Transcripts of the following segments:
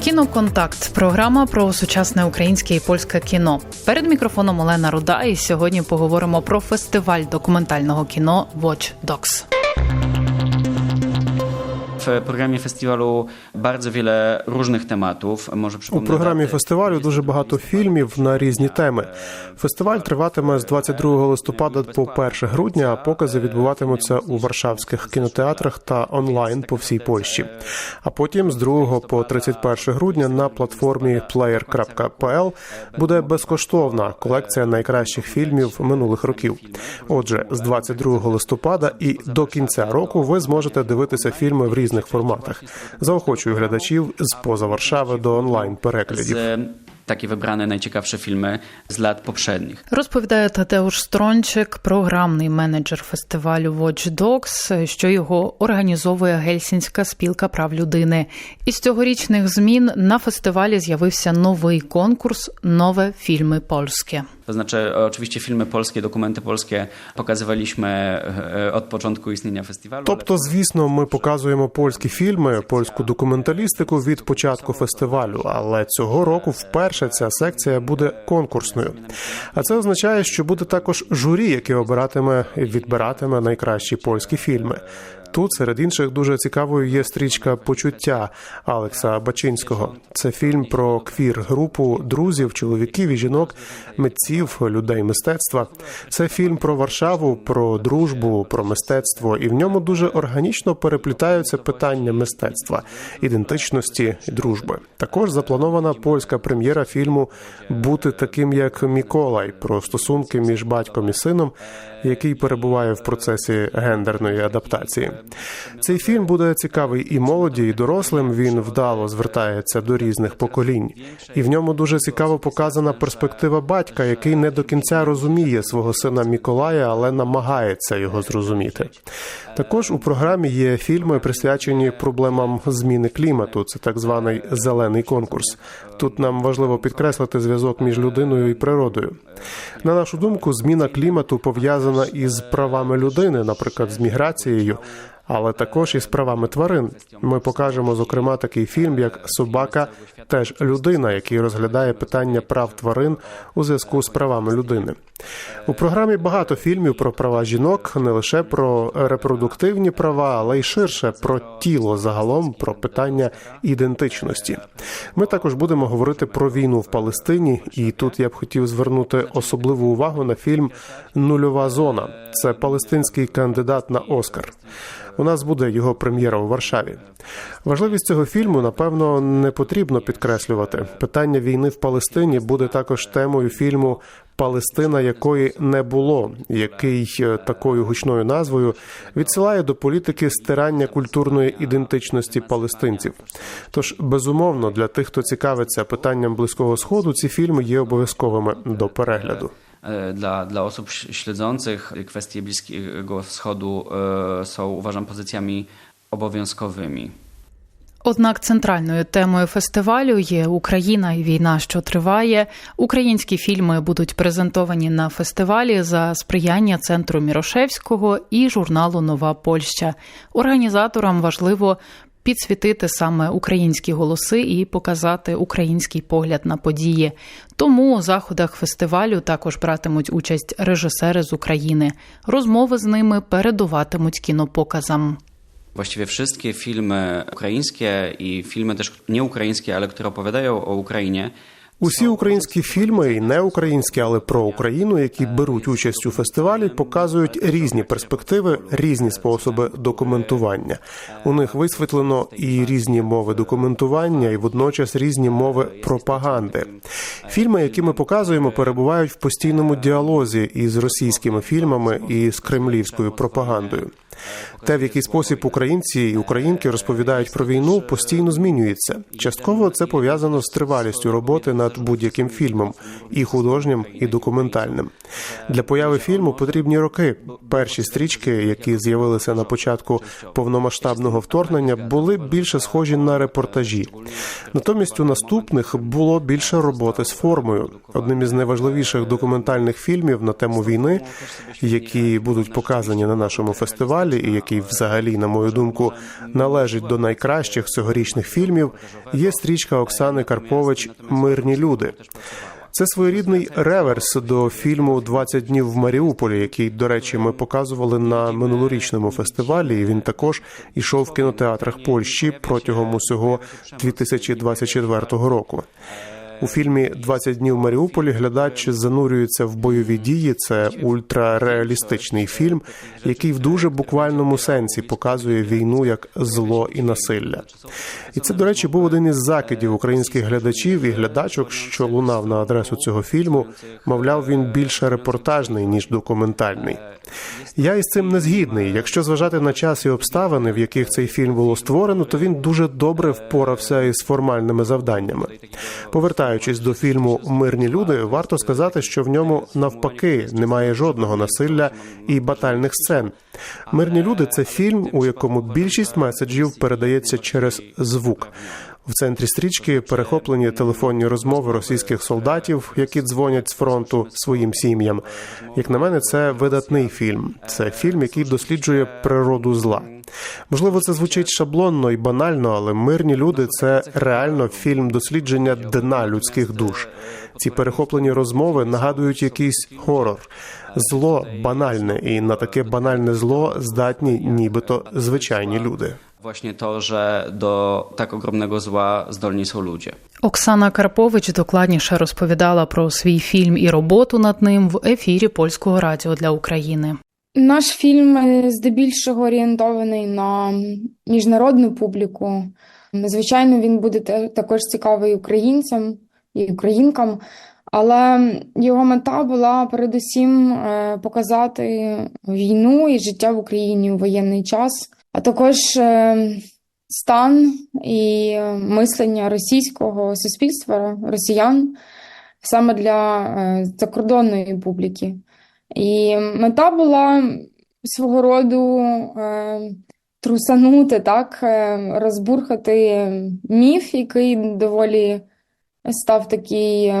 Кіноконтакт програма про сучасне українське і польське кіно. Перед мікрофоном Олена Руда. І сьогодні поговоримо про фестиваль документального кіно Watch Dogs. W programie festiwalu bardzo wiele różnych tematów. Może програмі daty. фестивалю дуже багато фільмів на різні теми. Фестиваль триватиме з 22 листопада по 1 грудня, а покази відбуватимуться у варшавських кінотеатрах та онлайн по всій Польщі. А потім з 2 по 31 грудня на платформі player.pl буде безкоштовна колекція найкращих фільмів минулих років. Отже, з 22 листопада і до кінця року ви зможете дивитися фільми в різних форматах. Заохочую глядачів з поза Варшави до онлайн переглядів. takie wybrane najciekawsze filmy z lat poprzednich. Розповідає Тадеуш Стрончик, програмний менеджер фестивалю Watch Dogs, що його організовує Гельсінська спілка прав людини. Із цьогорічних змін на фестивалі з'явився новий конкурс Нове фільми польське. To znaczy, oczywiście filmy polskie, dokumenty polskie pokazywaliśmy e, od początku istnienia festiwalu. Тобто, звісно, ми показуємо польські фільми, польську документалістику від початку фестивалю. Але цього року вперше ця секція буде конкурсною. А це означає, що буде також журі, яке обиратиме і відбиратиме найкращі польські фільми. Тут серед інших дуже цікавою є стрічка Почуття Алекса Бачинського. Це фільм про квір групу друзів, чоловіків і жінок, митців, людей мистецтва. Це фільм про Варшаву, про дружбу, про мистецтво, і в ньому дуже органічно переплітаються питання мистецтва, ідентичності і дружби. Також запланована польська прем'єра фільму Бути таким, як Міколай, про стосунки між батьком і сином, який перебуває в процесі гендерної адаптації. Цей фільм буде цікавий і молоді, і дорослим. Він вдало звертається до різних поколінь, і в ньому дуже цікаво показана перспектива батька, який не до кінця розуміє свого сина Міколая, але намагається його зрозуміти. Також у програмі є фільми, присвячені проблемам зміни клімату. Це так званий зелений конкурс. Тут нам важливо підкреслити зв'язок між людиною і природою. На нашу думку, зміна клімату пов'язана із правами людини, наприклад, з міграцією. Але також і з правами тварин. Ми покажемо зокрема такий фільм, як Собака теж людина, який розглядає питання прав тварин у зв'язку з правами людини. У програмі багато фільмів про права жінок, не лише про репродуктивні права, але й ширше про тіло загалом, про питання ідентичності. Ми також будемо говорити про війну в Палестині, і тут я б хотів звернути особливу увагу на фільм Нульова зона. Це палестинський кандидат на Оскар. У нас буде його прем'єра у Варшаві. Важливість цього фільму, напевно, не потрібно підкреслювати. Питання війни в Палестині буде також темою фільму Палестина, якої не було, який е, такою гучною назвою відсилає до політики стирання культурної ідентичності палестинців. Тож, безумовно, для тих, хто цікавиться питанням близького сходу, ці фільми є обов'язковими до перегляду. E, Dla, dla osób śledzących kwestie Bliskiego Wschodu e, są, uważam, pozycjami obowiązkowymi. Однак центральною темою фестивалю є Україна і війна, що триває. Українські фільми будуть презентовані на фестивалі за сприяння центру Мірошевського і журналу Нова Польща. Організаторам важливо підсвітити саме українські голоси і показати український погляд на події. Тому у заходах фестивалю також братимуть участь режисери з України. Розмови з ними передуватимуть кінопоказам. Właściwie wszystkie filmy ukraińskie i filmy też nieukraińskie, ale które opowiadają o Ukrainie, Усі українські фільми, і не українські, але про Україну, які беруть участь у фестивалі, показують різні перспективи, різні способи документування. У них висвітлено і різні мови документування, і водночас різні мови пропаганди. Фільми, які ми показуємо, перебувають в постійному діалозі із російськими фільмами і з кремлівською пропагандою. Те, в який спосіб українці і українки розповідають про війну, постійно змінюється. Частково це пов'язано з тривалістю роботи над будь-яким фільмом, і художнім, і документальним. Для появи фільму потрібні роки. Перші стрічки, які з'явилися на початку повномасштабного вторгнення, були більше схожі на репортажі. Натомість у наступних було більше роботи з формою. Одним із найважливіших документальних фільмів на тему війни, які будуть показані на нашому фестивалі, і який взагалі, на мою думку, належить до найкращих цьогорічних фільмів, є стрічка Оксани Карпович Мирні люди. Це своєрідний реверс до фільму «20 днів в Маріуполі, який, до речі, ми показували на минулорічному фестивалі. і Він також ішов в кінотеатрах Польщі протягом усього 2024 року. У фільмі «20 днів в Маріуполі глядач занурюється в бойові дії. Це ультрареалістичний фільм, який в дуже буквальному сенсі показує війну як зло і насилля. І це, до речі, був один із закидів українських глядачів і глядачок, що лунав на адресу цього фільму. Мовляв, він більше репортажний ніж документальний. Я із цим не згідний. Якщо зважати на час і обставини, в яких цей фільм було створено, то він дуже добре впорався із формальними завданнями. Повертаючись до фільму Мирні люди, варто сказати, що в ньому навпаки немає жодного насилля і батальних сцен. Мирні люди це фільм, у якому більшість меседжів передається через звук. В центрі стрічки перехоплені телефонні розмови російських солдатів, які дзвонять з фронту своїм сім'ям. Як на мене, це видатний фільм. Це фільм, який досліджує природу зла. Можливо, це звучить шаблонно і банально, але мирні люди це реально фільм дослідження дна людських душ. Ці перехоплені розмови нагадують якийсь хорор. Зло банальне, і на таке банальне зло здатні, нібито звичайні люди. Właśnie to, że do tak ogromnego zła zdolni są ludzie. Оксана Карпович докладніше розповідала про свій фільм і роботу над ним в ефірі польського радіо для України. Наш фільм е, здебільшого орієнтований на міжнародну публіку. Звичайно, він буде також цікавий українцям і українкам, але його мета була передусім е, показати війну і життя в Україні у воєнний час, а також е, стан і е, мислення російського суспільства, росіян саме для е, закордонної публіки. І мета була свого роду трусанути, так, розбурхати міф, який доволі став такий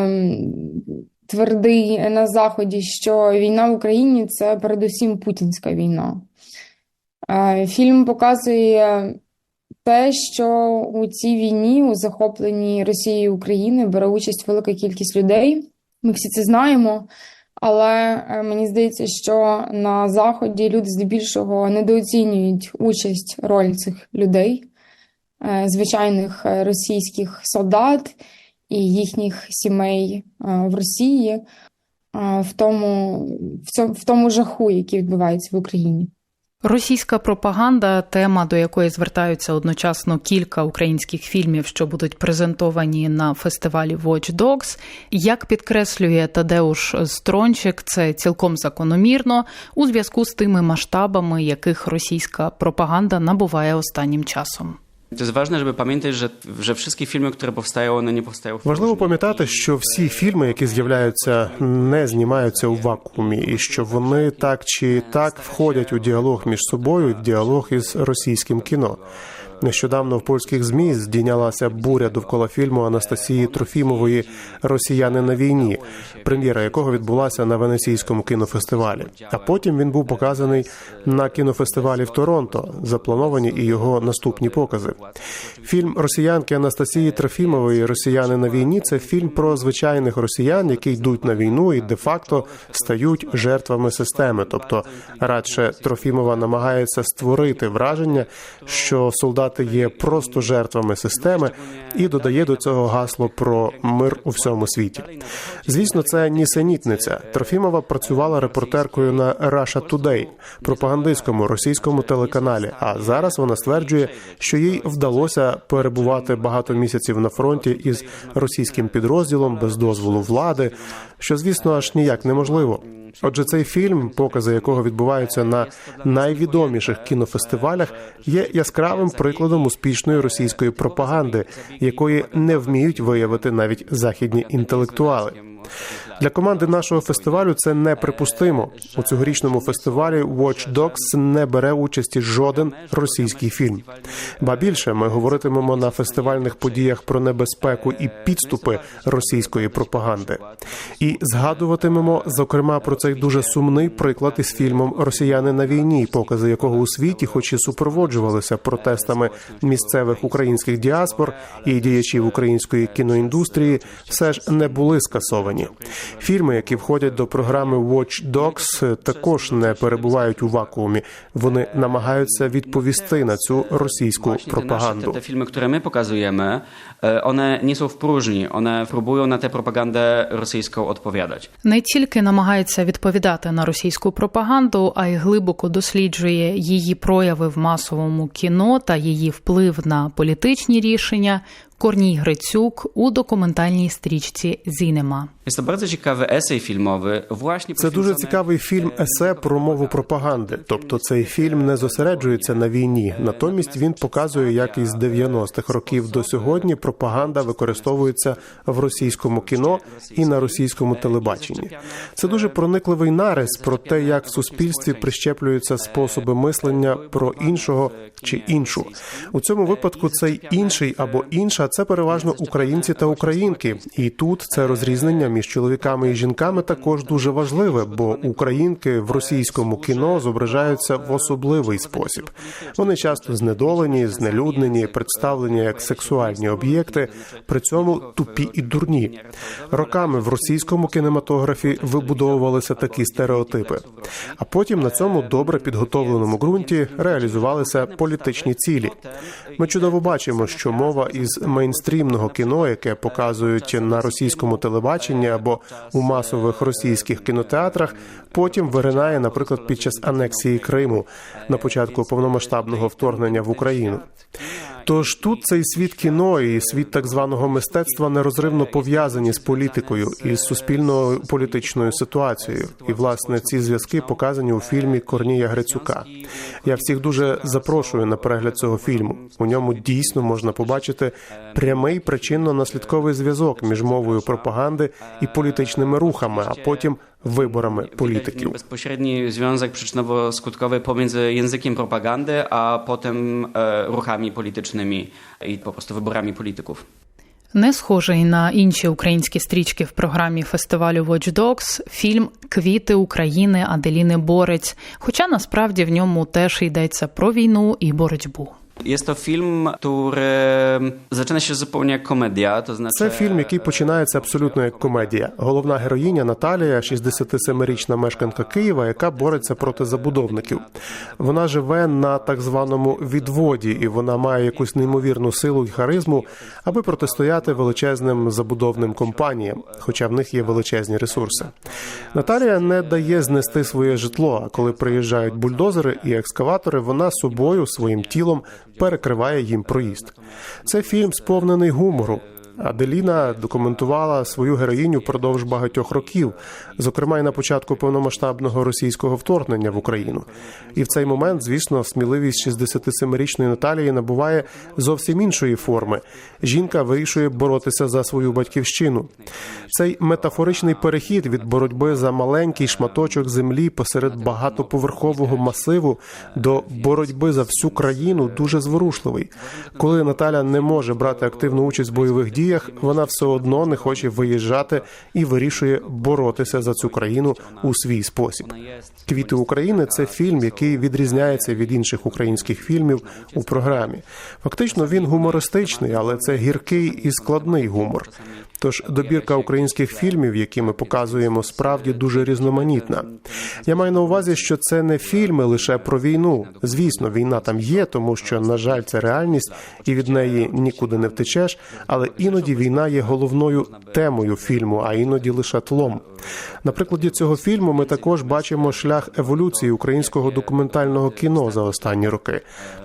твердий на Заході, що війна в Україні це передусім путінська війна. Е, Фільм показує те, що у цій війні, у захопленні Росією України бере участь велика кількість людей. Ми всі це знаємо. Але е, мені здається, що на Заході люди здебільшого недооцінюють участь роль цих людей, е, звичайних російських солдат і їхніх сімей в Росії в тому, в цьому, в тому жаху, який відбувається в Україні. Російська пропаганда тема, до якої звертаються одночасно кілька українських фільмів, що будуть презентовані на фестивалі Watch Dogs. Як підкреслює Тадеуш Стрончик, це цілком закономірно у зв'язку з тими масштабами, яких російська пропаганда набуває останнім часом. To jest ważne, żeby pamiętać, że, że wszystkie filmy, które powstają, one nie powstają Важливо пам'ятати, що всі фільми, які з'являються, не знімаються у вакуумі, і що вони так чи так входять у діалог між собою, в діалог із російським кіно. Нещодавно в польських змі здійнялася буря довкола фільму Анастасії Трофімової Росіяни на війні, прем'єра якого відбулася на венеційському кінофестивалі. А потім він був показаний на кінофестивалі в Торонто. Заплановані і його наступні покази. Фільм росіянки Анастасії Трофімової Росіяни на війні це фільм про звичайних росіян, які йдуть на війну і де-факто стають жертвами системи. Тобто, радше Трофімова намагається створити враження, що солдати є просто жертвами системи, і додає до цього гасло про мир у всьому світі. Звісно, це нісенітниця. Трофімова працювала репортеркою на Russia Today, пропагандистському російському телеканалі. А зараз вона стверджує, що їй вдалося перебувати багато місяців на фронті із російським підрозділом без дозволу влади, що звісно аж ніяк неможливо. Отже, цей фільм, покази якого відбуваються на найвідоміших кінофестивалях, є яскравим прикладом успішної російської пропаганди, якої не вміють виявити навіть західні інтелектуали. Для команди нашого фестивалю це неприпустимо. У цьогорічному фестивалі Watch Dogs не бере участі жоден російський фільм. Ба більше ми говоритимемо на фестивальних подіях про небезпеку і підступи російської пропаганди. І згадуватимемо зокрема про цей дуже сумний приклад із фільмом Росіяни на війні, покази якого у світі, хоч і супроводжувалися протестами місцевих українських діаспор і діячів української кіноіндустрії, все ж не були скасовані. Фільми, які входять до програми Watch Dogs, також не перебувають у вакуумі. Вони намагаються відповісти на цю російську пропаганду. filmy, które my pokazujemy, e, one nie są w próżni. One próbują na tę propagandę rosyjską odpowiadać. Не тільки намагається відповідати на російську пропаганду, а й глибоко досліджує її прояви в масовому кіно та її вплив на політичні рішення. Корній Грицюк у документальній стрічці Зінема. To bardzo ciekawy esej filmowy, właśnie Це дуже цікавий фільм есе про мову пропаганди. Тобто цей фільм не зосереджується на війні. Натомість він показує, як із 90-х років до сьогодні пропаганда використовується в російському кіно і на російському телебаченні. Це дуже проникливий нарис про те, як в суспільстві прищеплюються способи мислення про іншого чи іншу. У цьому випадку цей інший або інша це переважно українці та українки. І тут це розрізнення між чоловіками і жінками також дуже важливе, бо українки в російському кіно зображаються в особливий спосіб. Вони часто знедолені, знелюднені, представлені як сексуальні об'єкти, при цьому тупі і дурні. Роками в російському кінематографі вибудовувалися такі стереотипи. А потім на цьому добре підготовленому ґрунті реалізувалися політичні цілі. Ми чудово бачимо, що мова із мейнстрімного кіно, яке показують на російському телебаченні або у масових російських кінотеатрах, потім виринає, наприклад, під час анексії Криму на початку повномасштабного вторгнення в Україну. Тож тут цей світ кіно і світ так званого мистецтва нерозривно пов'язані з політикою і з суспільною політичною ситуацією. І власне ці зв'язки показані у фільмі Корнія Грицюка. Я всіх дуже запрошую на перегляд цього фільму. У ньому дійсно можна побачити прямий причинно-наслідковий зв'язок між мовою пропаганди і політичними рухами, а потім виборами політиків. Bezpośredni związek przyczynowo-skutkowy pomiędzy językiem propagandy, a potem e, ruchami politycznymi i po prostu wyborami polityków. Не схожий на інші українські стрічки в програмі фестивалю Watch Dogs фільм Квіти України Аделіни Борець. Хоча насправді в ньому теж йдеться про війну і боротьбу. Jest to film, który zaczyna się zupełnie komedia, to znaczy... Це фільм, який починається абсолютно як комедія. Головна героїня Наталія, 67-річна мешканка Києва, яка бореться проти забудовників. Вона живе на так званому відводі, і вона має якусь неймовірну силу і харизму, аби протистояти величезним забудовним компаніям, хоча в них є величезні ресурси. Наталія не дає знести своє житло. А коли приїжджають бульдозери і екскаватори, вона собою своїм тілом перекриває їм проїзд. Це фільм сповнений гумору. Аделіна документувала свою героїню впродовж багатьох років, зокрема й на початку повномасштабного російського вторгнення в Україну. І в цей момент, звісно, сміливість 67-річної Наталії набуває зовсім іншої форми. Жінка вирішує боротися за свою батьківщину. Цей метафоричний перехід від боротьби за маленький шматочок землі посеред багатоповерхового масиву до боротьби за всю країну дуже зворушливий. Коли Наталя не може брати активну участь в бойових діях, вона все одно не хоче виїжджати і вирішує боротися за цю країну у свій спосіб. Квіти України це фільм, який відрізняється від інших українських фільмів у програмі. Фактично він гумористичний, але це гіркий і складний гумор. Тож добірка українських фільмів, які ми показуємо, справді дуже різноманітна. Я маю на увазі, що це не фільми лише про війну. Звісно, війна там є, тому що, на жаль, це реальність, і від неї нікуди не втечеш. Але іноді іноді війна є головною темою фільму, а іноді лише тлом. На прикладі цього фільму ми також бачимо шлях еволюції українського документального кіно за останні роки.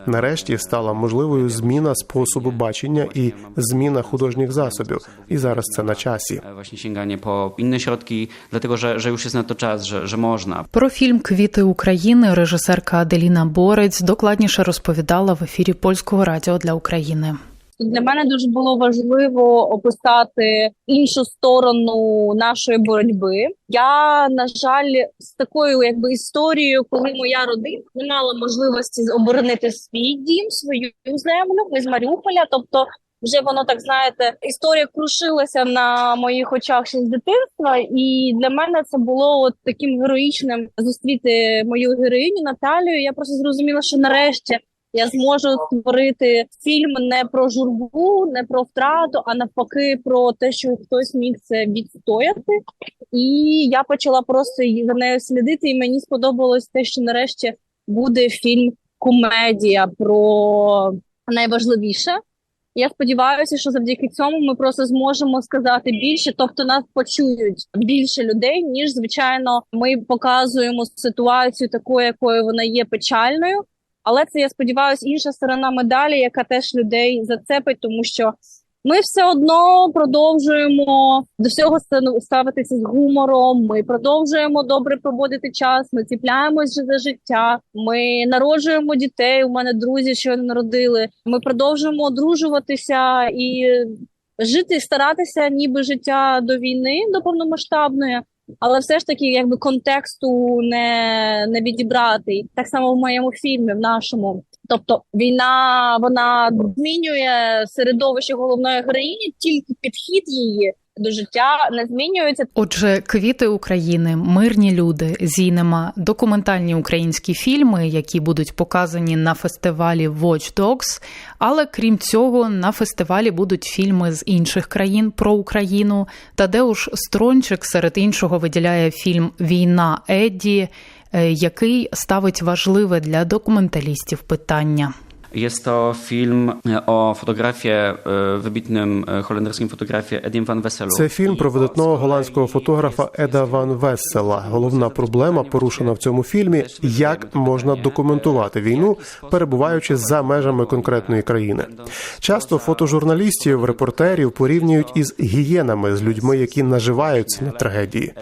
Нарешті стала можливою зміна способу бачення і зміна художніх засобів. І зараз це на часі. Dlatego że, że już jest na to czas, że, że można. Про фільм Квіти України режисерка Аделіна Борець докладніше розповідала в ефірі польського радіо для України. Для мене дуже було важливо описати іншу сторону нашої боротьби. Я, на жаль, з такою якби історією, коли моя родина не мала можливості оборонити свій дім, свою землю, ми з Маріуполя. Тобто, вже воно так знаєте, історія крушилася на моїх очах ще з дитинства, і для мене це було от таким героїчним зустріти мою героїню Наталію. Я просто зрозуміла, що нарешті я зможу створити фільм не про журбу, не про втрату, а навпаки, про те, що хтось міг це відстояти. І я почала просто за нею слідити, і мені сподобалось те, що нарешті буде фільм комедія про найважливіше. Я сподіваюся, що завдяки цьому ми просто зможемо сказати більше, тобто нас почують більше людей, ніж звичайно ми показуємо ситуацію такою, якою вона є печальною. Але це я сподіваюся, інша сторона медалі, яка теж людей зацепить, тому що ми все одно продовжуємо до всього ста- ставитися з гумором. Ми продовжуємо добре проводити час. Ми ціпляємось за життя. Ми народжуємо дітей. У мене друзі, що народили. Ми продовжуємо одружуватися і жити, старатися, ніби життя до війни, до повномасштабної. Але все ж таки, якби контексту не, не відібрати. Так само в моєму фільмі, в нашому. Тобто війна вона змінює середовище головної героїні, тільки підхід її до життя не змінюється. Отже, квіти України, мирні люди, зійнема, документальні українські фільми, які будуть показані на фестивалі Watch Dogs. Але крім цього, на фестивалі будуть фільми з інших країн про Україну. Тадеуш Стрончик серед іншого виділяє фільм Війна Едді, е, який ставить важливе для документалістів питання. Jest to film e, o fotografie, e, wybitnym e, holenderskim fotografie Edim van Wesselu. Це фільм про видатного голландського фотографа Еда Ван Вессела. Головна проблема, порушена в цьому фільмі, як можна документувати війну, перебуваючи за межами конкретної країни. Часто фотожурналістів, репортерів порівнюють із гієнами з людьми, які наживаються на трагедії.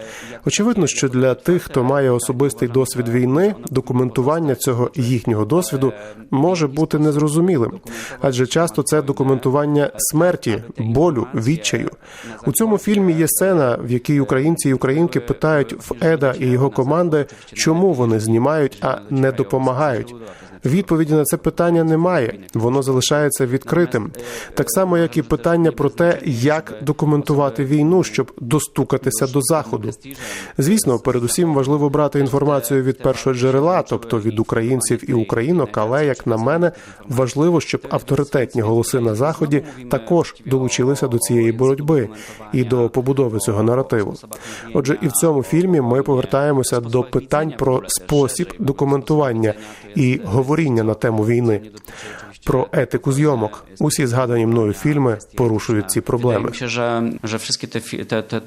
Очевидно, що для тих, хто має особистий досвід війни, документування цього їхнього досвіду може бути незрозумілим, адже часто це документування смерті, болю, відчаю. У цьому фільмі є сцена, в якій українці і українки питають в Еда і його команди, чому вони знімають, а не допомагають. Відповіді на це питання немає, воно залишається відкритим, так само як і питання про те, як документувати війну, щоб достукатися до заходу. Звісно, передусім важливо брати інформацію від першого джерела, тобто від українців і українок. Але як на мене, важливо, щоб авторитетні голоси на заході також долучилися до цієї боротьби і до побудови цього наративу. Отже, і в цьому фільмі ми повертаємося до питань про спосіб документування і говоріння на тему війни. Про етику зйомок усі згадані мною фільми порушують ці проблеми.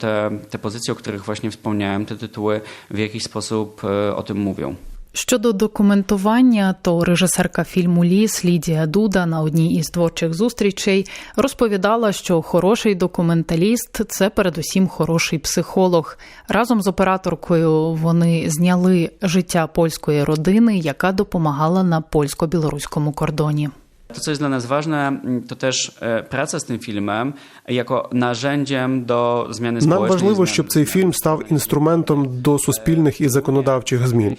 te, te pozycje, o których właśnie wspomniałem, te tytuły w jakiś sposób e, o tym mówią. Щодо документування, то режисерка фільму Ліс Лідія Дуда на одній із творчих зустрічей розповідала, що хороший документаліст це передусім хороший психолог. Разом з операторкою вони зняли життя польської родини, яка допомагала на польсько-білоруському кордоні. To, co jest dla nas ważne, m, to też e, praca z tym filmem jako narzędziem do zmiany Нам społecznej. важливо, zmiany- щоб цей фільм став інструментом до суспільних і законодавчих змін.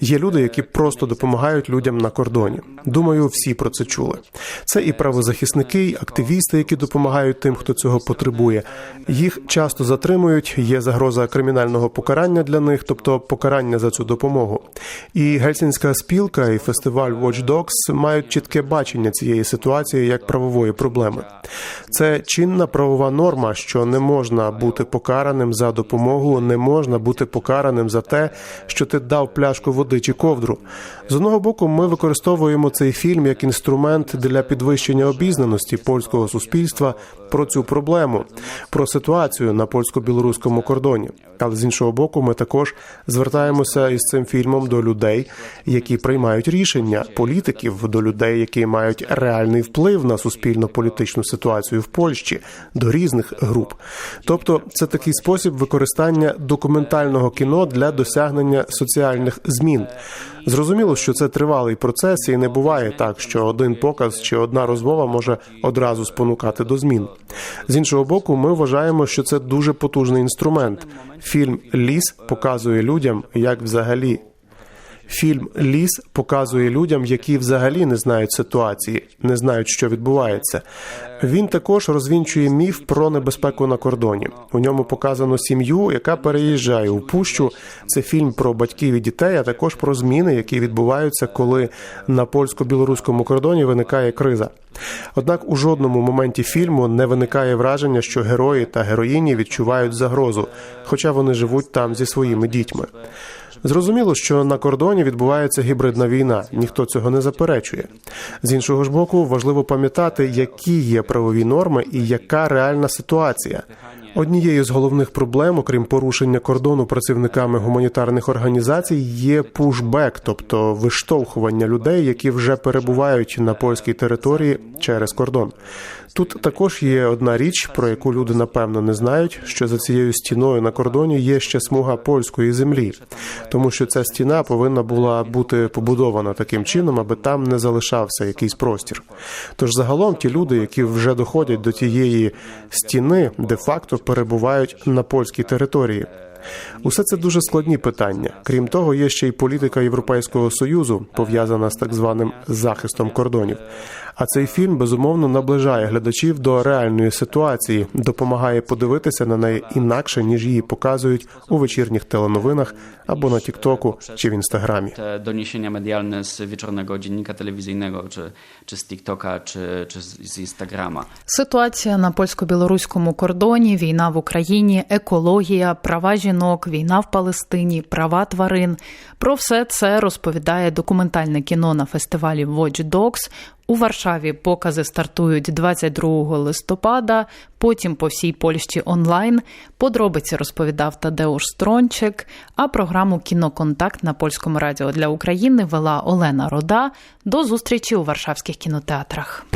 Є люди, які просто допомагають людям на кордоні. Думаю, всі про це чули. Це і правозахисники, і активісти, які допомагають тим, хто цього потребує. Їх часто затримують. Є загроза кримінального покарання для них, тобто покарання за цю допомогу. І гельсінська спілка і фестиваль Watch Dogs мають чітке бачення цієї ситуації як правової проблеми. Це чинна правова норма, що не можна бути покараним за допомогу, не можна бути покараним за те, що ти дав пляшку води чи ковдру. З одного боку, ми використовуємо цей фільм як інструмент для підвищення обізнаності польського суспільства про цю проблему, про ситуацію на польсько-білоруському кордоні. Але з іншого боку, ми також звертаємося із цим фільмом до людей, які приймають рішення, політиків, до людей, які мають реальний вплив на суспільно-політичну ситуацію в Польщі, до різних груп. Тобто, це такий спосіб використання документального кіно для досягнення соціальних змін. Зрозуміло, що це тривалий процес, і не буває так, що один показ чи одна розмова може одразу спонукати до змін. З іншого боку, ми вважаємо, що це дуже потужний інструмент. Фільм Ліс показує людям, як взагалі. Фільм Ліс показує людям, які взагалі не знають ситуації, не знають, що відбувається. Він також розвінчує міф про небезпеку на кордоні. У ньому показано сім'ю, яка переїжджає у пущу. Це фільм про батьків і дітей, а також про зміни, які відбуваються, коли на польсько-білоруському кордоні виникає криза. Однак у жодному моменті фільму не виникає враження, що герої та героїні відчувають загрозу, хоча вони живуть там зі своїми дітьми. Зрозуміло, що на кордоні відбувається гібридна війна, ніхто цього не заперечує. З іншого ж боку, важливо пам'ятати, які є правові норми і яка реальна ситуація. Однією з головних проблем, окрім порушення кордону працівниками гуманітарних організацій, є пушбек, тобто виштовхування людей, які вже перебувають на польській території через кордон. Тут також є одна річ, про яку люди напевно не знають, що за цією стіною на кордоні є ще смуга польської землі, тому що ця стіна повинна була бути побудована таким чином, аби там не залишався якийсь простір. Тож загалом ті люди, які вже доходять до тієї стіни, де-факто перебувають на польській території. Усе це дуже складні питання. Крім того, є ще й політика Європейського союзу, пов'язана з так званим захистом кордонів. А цей фільм безумовно наближає глядачів до реальної ситуації, допомагає подивитися на неї інакше ніж її показують у вечірніх теленовинах або на Тіктоку чи в інстаграмі. Doniesienia medialne z wieczornego dziennika telewizyjnego, czy, czy z TikToka, czy, czy z, z Ситуація на польсько-білоруському кордоні, війна в Україні, екологія, права жінок, війна в Палестині, права тварин. Про все це розповідає документальне кіно на фестивалі Watch Dogs. У Варшаві покази стартують 22 листопада, потім по всій Польщі онлайн. Подробиці розповідав Тадеуш Стрончик. А програму Кіноконтакт на польському радіо для України вела Олена Рода. До зустрічі у варшавських кінотеатрах.